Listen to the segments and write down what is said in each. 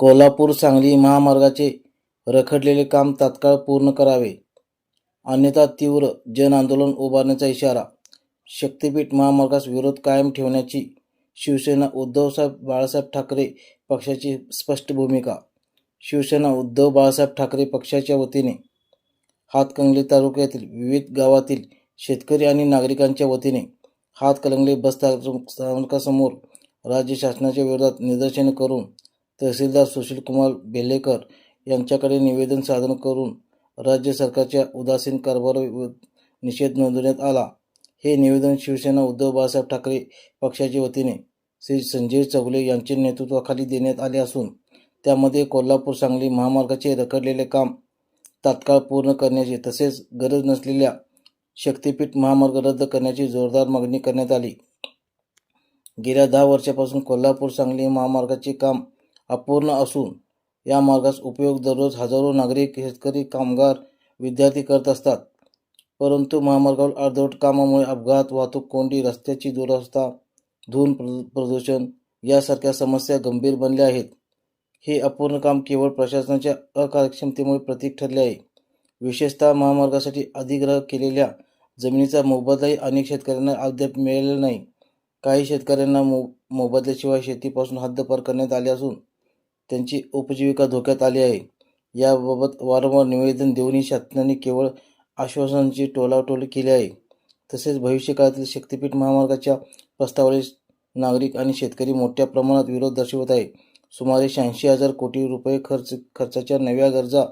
कोल्हापूर सांगली महामार्गाचे रखडलेले काम तात्काळ पूर्ण करावे. अन्यथा तीव्र जन आंदोलन उभारण्याचा इशारा शक्तीपीठ महामार्गास विरोध कायम ठेवण्याची शिवसेना उद्धवसाहेब बाळासाहेब ठाकरे पक्षाची स्पष्ट भूमिका. शिवसेना उद्धव बाळासाहेब ठाकरे पक्षाच्या वतीने हातकंगली तालुक्यातील विविध गावातील शेतकरी आणि नागरिकांच्या वतीने हातकलंगली बस स्थानकासमोर राज्य शासनाच्या विरोधात निदर्शने करून तहसीलदार सुशीलकुमार बेलेकर यांच्याकडे निवेदन सादर करून राज्य सरकारच्या उदासीन कारभाराविरुद्ध निषेध नोंदवण्यात आला. हे निवेदन शिवसेना उद्धव बाळासाहेब ठाकरे पक्षाच्या वतीने श्री संजय चौगले यांच्या नेतृत्वाखाली देण्यात आले असून त्यामध्ये कोल्हापूर सांगली महामार्गाचे रखडलेले काम तात्काळ पूर्ण करण्याची तसेच गरज नसलेल्या शक्तीपीठ महामार्ग रद्द करण्याची जोरदार मागणी करण्यात आली. गेल्या दहा वर्षापासून कोल्हापूर सांगली महामार्गाचे काम अपूर्ण असून या मार्गाचा उपयोग दररोज हजारो नागरिक शेतकरी कामगार विद्यार्थी करत असतात. परंतु महामार्गावर अर्धवट कामामुळे अपघात वाहतूक कोंडी रस्त्याची दुरवस्था धून प्रदू- प्रदूषण यासारख्या समस्या गंभीर बनल्या आहेत. हे अपूर्ण काम केवळ प्रशासनाच्या अकार्यक्षमतेमुळे प्रतीक ठरले आहे. विशेषतः महामार्गासाठी अधिग्रह केलेल्या जमिनीचा मोबदलाही अनेक शेतकऱ्यांना अद्याप मिळालेला नाही. काही शेतकऱ्यांना मो मोबदल्याशिवाय शेतीपासून हद्दपार करण्यात आले असून त्यांची उपजीविका धोक्यात आली आहे. याबाबत वारंवार निवेदन देऊनही शासनाने केवळ आश्वासनांची टोलाटोली केली आहे. तसेच भविष्यकाळातील शक्तीपीठ महामार्गाच्या प्रस्तावाला नागरिक आणि शेतकरी मोठ्या प्रमाणात विरोध दर्शवत आहे. सुमारे शहाऐंशी हजार कोटी रुपये खर्च खर्चाच्या नव्या गरजा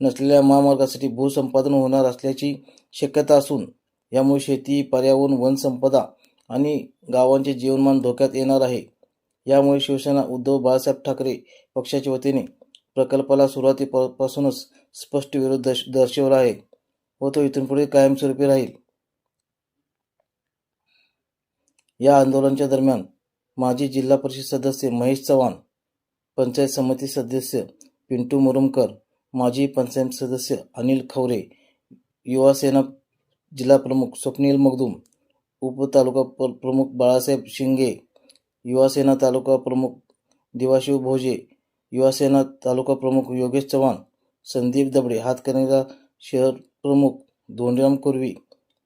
नसलेल्या महामार्गासाठी भूसंपादन होणार असल्याची शक्यता असून यामुळे शेती पर्यावरण वनसंपदा आणि गावांचे जीवनमान धोक्यात येणार आहे. यामुळे शिवसेना उद्धव बाळासाहेब ठाकरे पक्षाच्या वतीने प्रकल्पाला सुरुवातीपासूनच स्पष्ट विरोध दर्श दर्शवला आहे व तो इथून पुढे कायमस्वरूपी राहील. या आंदोलनाच्या दरम्यान माजी जिल्हा परिषद सदस्य महेश चव्हाण पंचायत समिती सदस्य पिंटू मुरुमकर माजी पंचायत सदस्य अनिल खवरे युवा सेना जिल्हा प्रमुख स्वप्नील मगदूम उपतालुका प्रमुख बाळासाहेब शिंगे युवा सेना तालुका प्रमुख दिवाशिव भोजे युवा सेना तालुका प्रमुख योगेश चव्हाण, संदीप दबडे हातकणंगले शहर प्रमुख धोंडीराम कुर्वी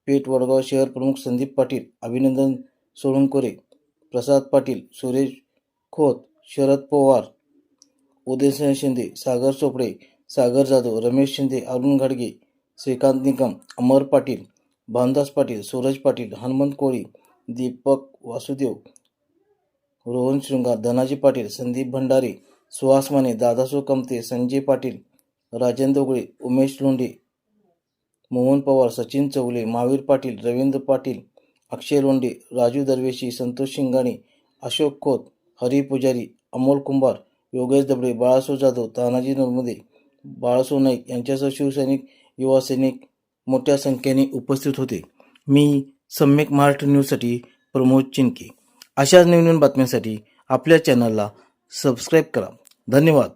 पेठ वडगाव शहर प्रमुख संदीप पाटील, अभिनंदन सोळंकोरे, प्रसाद पाटील, सुरेश खोत, शरद पवार, उदयसिंह शिंदे, सागर चोपडे, सागर जाधव, रमेश शिंदे, अरुण घाडगे, श्रीकांत निकम, अमर पाटील, भानदास पाटील, सूरज पाटील, हनुमंत कोळी, दीपक वासुदेव रोहन शृंगार धनाजी पाटील संदीप भंडारे सुहास माने दादासो कमते संजय पाटील राजेंद्र उगळे उमेश लोंढे मोहन पवार सचिन चौगले महावीर पाटील रवींद्र पाटील अक्षय लोंढे राजू दरवेशी संतोष शिंगाणे अशोक खोत हरी पुजारी अमोल कुंभार योगेश दबडे बाळासो जाधव तानाजी नर्मदे बाळासो नाईक यांच्यासह शिवसैनिक युवा सैनिक मोठ्या संख्येने उपस्थित होते. मी सम्यक महाराष्ट्र न्यूजसाठी प्रमोद चिनके. अशाच नवीन नवीन बातम्यांसाठी आपल्या चॅनलला सबस्क्राईब करा. धन्यवाद.